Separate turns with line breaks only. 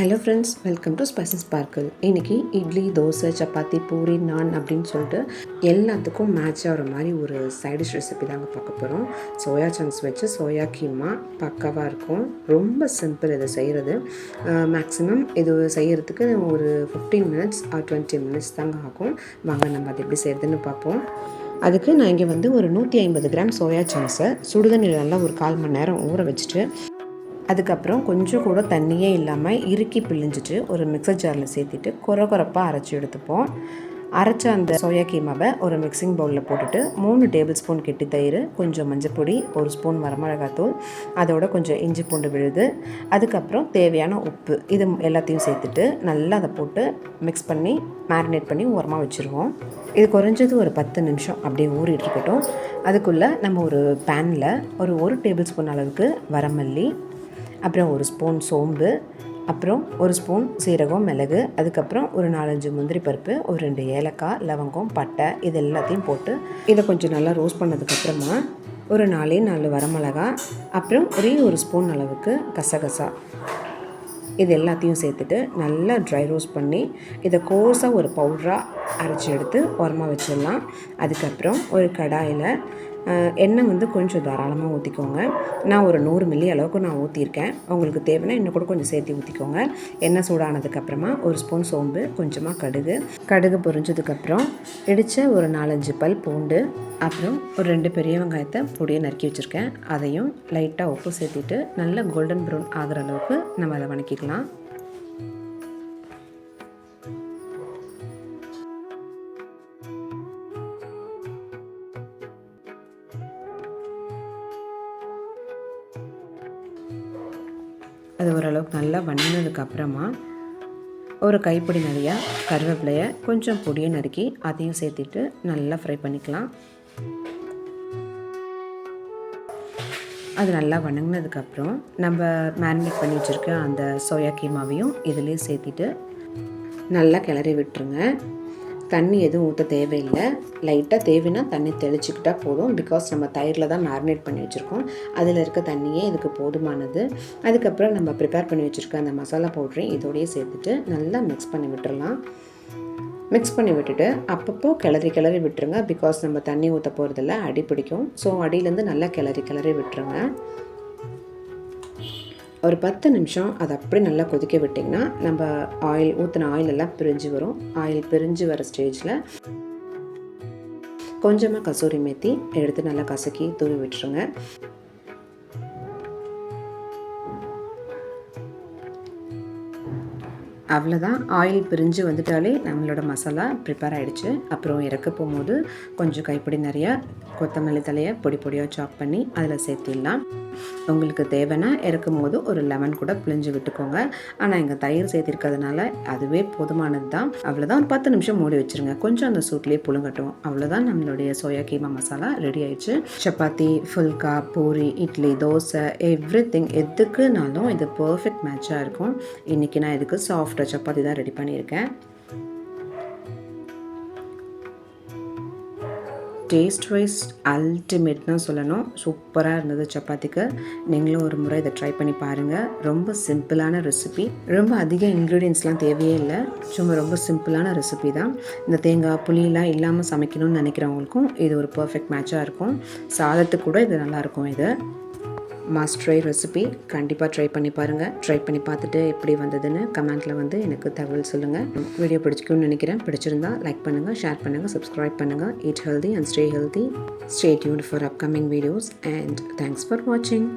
Hello friends welcome to spices பார்க்கல் இன்றைக்கி இட்லி தோசை சப்பாத்தி பூரி நான் அப்படின்னு சொல்லிட்டு எல்லாத்துக்கும் மேட்ச் ஆகிற மாதிரி ஒரு சைடிஷ் ரெசிபி தாங்க பார்க்க போகிறோம் சோயா சங்ஸ் வச்சு சோயா கீமா பக்காவாக இருக்கும். ரொம்ப சிம்பிள் இதை செய்கிறது மேக்ஸிமம் இது செய்கிறதுக்கு ஒரு fifteen minutes or twenty minutes தாங்க ஆகும். வாங்க நம்ம அது எப்படி செய்கிறதுன்னு பார்ப்போம். அதுக்கு நான் இங்கே வந்து ஒரு நூற்றி ஐம்பது கிராம் சோயா சங்ஸை சுடுதண்ணியில் நல்லா ஒரு கால் மணி நேரம் ஊற வச்சுட்டு அதுக்கப்புறம் கொஞ்சம் கூட தண்ணியே இல்லாமல் இறுக்கி பிழிஞ்சிட்டு ஒரு மிக்சர் ஜாரில் சேர்த்துட்டு குறை குறைப்பாக அரைச்சி எடுத்துப்போம். அரைச்ச அந்த சோயா கீமாவை ஒரு மிக்சிங் பவுலில் போட்டுட்டு மூணு டேபிள் ஸ்பூன் கெட்டி தயிர் கொஞ்சம் மஞ்சப்பொடி ஒரு ஸ்பூன் வரமிளகாத்தூள் அதோட கொஞ்சம் இஞ்சி பூண்டு விழுது அதுக்கப்புறம் தேவையான உப்பு இது எல்லாத்தையும் சேர்த்துட்டு நல்லா அதை போட்டு மிக்ஸ் பண்ணி மேரினேட் பண்ணி உரமாக வச்சுருவோம். இது குறைஞ்சது ஒரு பத்து நிமிஷம் அப்படியே ஊறிட்டு இருக்கட்டும். அதுக்குள்ளே நம்ம ஒரு பேனில் ஒரு ஒரு டேபிள் ஸ்பூன் அளவுக்கு வரமல்லி அப்புறம் ஒரு ஸ்பூன் சோம்பு அப்புறம் ஒரு ஸ்பூன் சீரகம் மிளகு அதுக்கப்புறம் ஒரு நாலஞ்சு முந்திரி பருப்பு ஒரு ரெண்டு ஏலக்காய் லவங்கம் பட்டை இது எல்லாத்தையும் போட்டு இதை கொஞ்சம் நல்லா ரோஸ்ட் பண்ணதுக்கப்புறமா ஒரு நாலே நாலு வரமிளகா அப்புறம் ஒரே ஒரு ஸ்பூன் அளவுக்கு கசகசா. இது எல்லாத்தையும் சேர்த்துட்டு நல்லா ட்ரை ரோஸ்ட் பண்ணி இதை கோர்ஸாக ஒரு பவுட்ராக அரைச்சி எடுத்து உரமாக வச்சிடலாம். அதுக்கப்புறம் ஒரு கடாயில் எண்ணெய் வந்து கொஞ்சம் தாராளமாக ஊற்றிக்கோங்க நான் ஒரு நூறு மில்லி அளவுக்கு நான் ஊற்றிருக்கேன் உங்களுக்கு தேவைன்னா இன்னும் கூட கொஞ்சம் சேர்த்து ஊற்றிக்கோங்க எண்ணெய் சூடானதுக்கப்புறமா ஒரு ஸ்பூன் சோம்பு கொஞ்சமாக கடுகு. கடுகு பொரிஞ்சதுக்கப்புறம் இடித்த ஒரு நாலஞ்சு பல் பூண்டு அப்புறம் ஒரு ரெண்டு பெரிய வெங்காயத்தை பொடியை நறுக்கி வச்சுருக்கேன். அதையும் லைட்டாக உப்பு சேர்த்துட்டு நல்ல கோல்டன் ப்ரௌன் ஆகிற அளவுக்கு நம்ம அதை வணக்கிக்கலாம். அது ஓரளவுக்கு நல்லா வணங்கினதுக்கப்புறமா ஒரு கைப்பிடி நிறையா கருவேப்பிலையை கொஞ்சம் பொடியை நறுக்கி அதையும் சேர்த்துட்டு நல்லா ஃப்ரை பண்ணிக்கலாம். அது நல்லா வணங்கினதுக்கப்புறம் நம்ம மேரினேட் பண்ணி வச்சுருக்க அந்த சோயா கீமாவையும் இதிலே சேர்த்துட்டு நல்லா கிளறி விட்டுருங்க. தண்ணி எதுவும் ஊற்ற தேவையில்லை. லைட்டாக தேவைன்னா தண்ணி தெளிச்சிக்கிட்டால் போதும். பிகாஸ் நம்ம தயிரில் தான் மேரினேட் பண்ணி வச்சுருக்கோம். அதில் இருக்க தண்ணியே இதுக்கு போதுமானது. அதுக்கப்புறம் நம்ம ப்ரிப்பேர் பண்ணி வச்சுருக்க அந்த மசாலா பவுடரையும் இதோடையே சேர்த்துட்டு நல்லா மிக்ஸ் பண்ணி விட்டுடலாம் மிக்ஸ் பண்ணி விட்டுட்டு அப்பப்போ கிளறி கிளறி விட்டுருங்க. பிகாஸ் நம்ம தண்ணி ஊற்ற போகிறதில்ல அடி பிடிக்கும். ஸோ அடியிலேருந்து நல்லா கிளறி கிளறி விட்டுருங்க. ஒரு பத்து நிமிஷம் அதை அப்படி நல்லா கொதிக்க விட்டிங்கன்னா நம்ம ஆயில் ஊற்றின ஆயில் எல்லாம் பிரிஞ்சு வரும். ஆயில் பிரிஞ்சு வர ஸ்டேஜில் கொஞ்சமாக கசூரி மேத்தி எடுத்து நல்லா கசக்கி தூவி விட்டுருங்க. அவ்வளோதான் ஆயில் பிரிஞ்சு வந்துட்டாலே நம்மளோட மசாலா ப்ரிப்பேர் ஆகிடுச்சு அப்புறம் இறக்க போகும்போது கொஞ்சம் கைப்பிடி நிறையா கொத்தமல்லி தலையை பொடி பொடியாக சாப் பண்ணி அதில் சேர்த்திடலாம். உங்களுக்கு தேவைன்னா இறக்கும் போது ஒரு லெமன் கூட பிழிஞ்சு விட்டுக்கோங்க. ஆனால் எங்கள் தயிர் சேர்த்திருக்கிறதுனால அதுவே போதுமானது தான் அவ்வளோதான் ஒரு பத்து நிமிஷம் மூடி வச்சுருங்க. கொஞ்சம் அந்த சூட்லேயே புழுங்கட்டும். அவ்வளோதான் நம்மளுடைய சோயா கீமா மசாலா ரெடி ஆயிடுச்சு. சப்பாத்தி ஃபுல்கா பூரி இட்லி தோசை எவ்ரி திங் எதுக்குனாலும் இது பர்ஃபெக்ட் மேட்சாக இருக்கும். இன்றைக்கி நான் இதுக்கு சாஃப்டாக சப்பாத்தி தான் ரெடி பண்ணியிருக்கேன். டேஸ்ட் வைஸ் அல்டிமேட் தான் சொல்லணும். சூப்பராக இருந்தது சப்பாத்திக்கு. நீங்களும் ஒரு முறை இதை ட்ரை பண்ணி பாருங்கள் ரொம்ப சிம்பிளான ரெசிபி ரொம்ப அதிக இன்க்ரீடியன்ஸ்லாம் தேவையே இல்லை. சும்மா ரொம்ப சிம்பிளான ரெசிபி தான். இந்த தேங்காய் புளியெலாம் இல்லாமல் சமைக்கணும்னு நினைக்கிறவங்களுக்கும் இது ஒரு பர்ஃபெக்ட் மேட்சாக இருக்கும். சாதத்துக்கு கூட இது நல்லாயிருக்கும் இது. மஸ்ட் ட்ரை ரெசிபி கண்டிப்பாக ட்ரை பண்ணி பாருங்கள் ட்ரை பண்ணி பார்த்துட்டு எப்படி வந்ததுன்னு கமெண்ட்டில் வந்து எனக்கு தகவல் சொல்லுங்கள் வீடியோ பிடிச்சிக்கும்னு நினைக்கிறேன். பிடிச்சிருந்தா லைக் பண்ணுங்கள் ஷேர் பண்ணுங்கள் சப்ஸ்கிரைப் பண்ணுங்கள் eat healthy and stay healthy stay tune for upcoming videos and thanks for வாட்சிங்